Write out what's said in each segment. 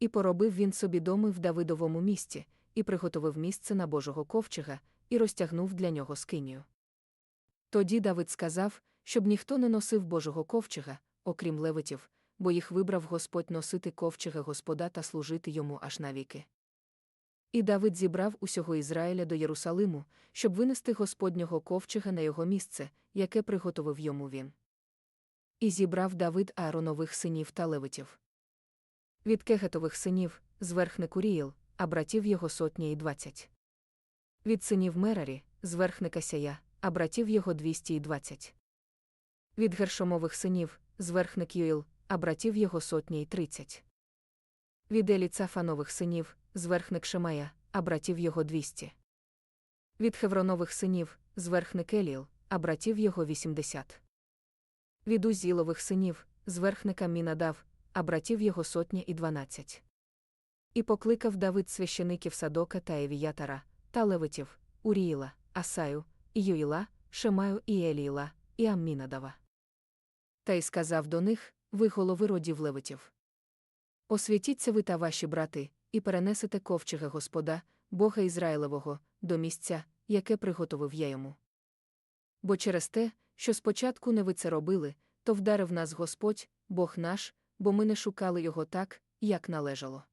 І поробив він собі доми в Давидовому місті, і приготовив місце на Божого ковчега, і розтягнув для нього скинію. Тоді Давид сказав, щоб ніхто не носив Божого ковчега, окрім левитів, бо їх вибрав Господь носити ковчега Господа та служити йому аж навіки. І Давид зібрав усього Ізраїля до Єрусалиму, щоб винести Господнього ковчега на його місце, яке приготовив йому він. І зібрав Давид Ааронових синів та левитів. Від кегетових синів, зверхник Уріїл, а братів його сотні і двадцять. Від синів Мерарі, зверхника Сяя, а братів його двісті і двадцять. Від гершомових синів, зверхник Юїл, а братів його сотні й тридцять. Від Еліцафанових синів, зверхник Шемая, а братів його двісті. Від Хевронових синів, зверхник Еліл, а братів його вісімдесят. Від Узілових синів, зверхника Мінадав, а братів його сотня і дванадцять. І покликав Давид священиків Садока та Евіятара, та Левитів, Уріїла, Асаю, і Юїла, Шемаю і Еліїла, і Аммінадава. Та й сказав до них ви голови родів левитів. Освятіться ви та ваші брати, і перенесете ковчега Господа, Бога Ізраїлевого, до місця, яке приготовив я йому. Бо через те, що спочатку не ви це робили, то вдарив нас Господь, Бог наш, бо ми не шукали його так, як належало.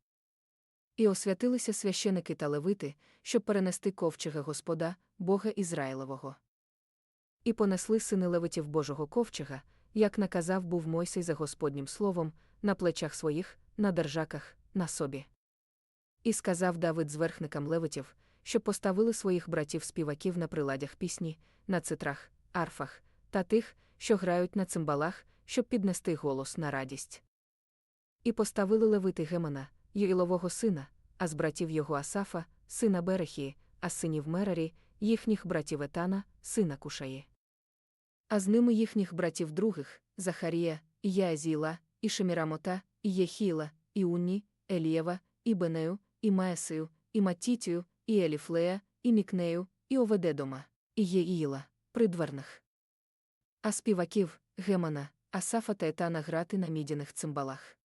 І освятилися священики та левити, щоб перенести ковчега Господа, Бога Ізраїлевого. І понесли сини левитів Божого ковчега, як наказав був Мойсей за Господнім словом, на плечах своїх, на держаках, на собі. І сказав Давид зверхникам левитів, щоб поставили своїх братів співаків на приладях пісні, на цитрах, арфах, та тих, що грають на цимбалах, щоб піднести голос на радість. І поставили левити Гемана, Юїлового сина, а з братів його Асафа, сина Берехії, а синів Мерарі, їхніх братів Етана, сина Кушаї. А з ними їхніх братів других Захарія, Яазіла, і Шемірамота, і Єхіла, і Унні, Елієва, і Бенею, і Маесею, і Матітію, і Еліфлея, і Мікнею, і Оведедома, і Єїла, придверних. А співаків Гемана, Асафа та Етана грати на мідяних цимбалах.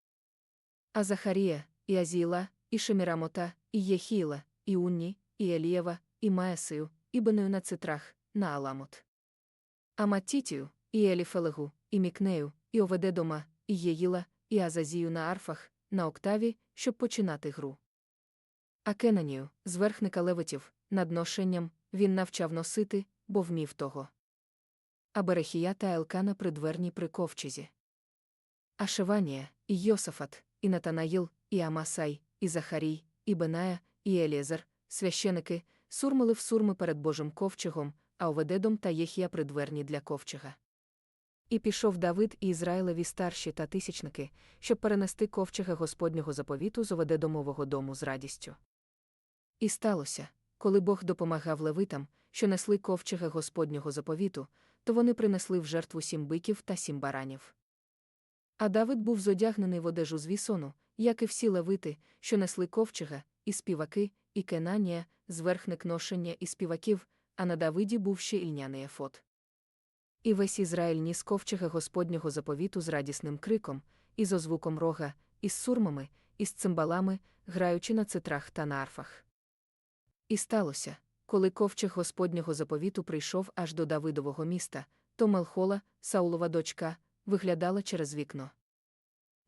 А Захарія, і Азіла, і Шемірамота, і Єхіла, і Унні, і Елієва, і Маесею, і Бенею на цитрах, на Аламут. А Матітію, і Еліфелегу, і Мікнею, і Оведедома, і Єїла, і Азазію на арфах, на октаві, щоб починати гру. А Кенанію, зверхника левитів, над ношенням, він навчав носити, бо вмів того. А Берехія та Елкана придверні при ковчезі. А Шеванія, і Йосафат, і Натанаїл, і Амасай, і Захарій, і Беная, і Елієзер, священики, сурмили в сурми перед Божим ковчегом, а Оведедом та Єхія придверні для ковчега. І пішов Давид і Ізраїлеві старші та тисячники, щоб перенести ковчега Господнього заповіту з Оведедомового дому з радістю. І сталося, коли Бог допомагав левитам, що несли ковчега Господнього заповіту, то вони принесли в жертву сім биків та сім баранів. А Давид був зодягнений в одежу з вісону, як і всі левити, що несли ковчега, і співаки, і кенанія, зверхник ношення і співаків, а на Давиді був ще ільняний ефот. І весь Ізраїль ніс ковчега Господнього заповіту з радісним криком, і з озвуком рога, і з сурмами, і з цимбалами, граючи на цитрах та на арфах. І сталося, коли ковчег Господнього заповіту прийшов аж до Давидового міста, то Мелхола, Саулова дочка, виглядала через вікно.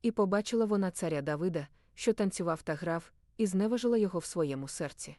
І побачила вона царя Давида, що танцював та грав, і зневажила його в своєму серці.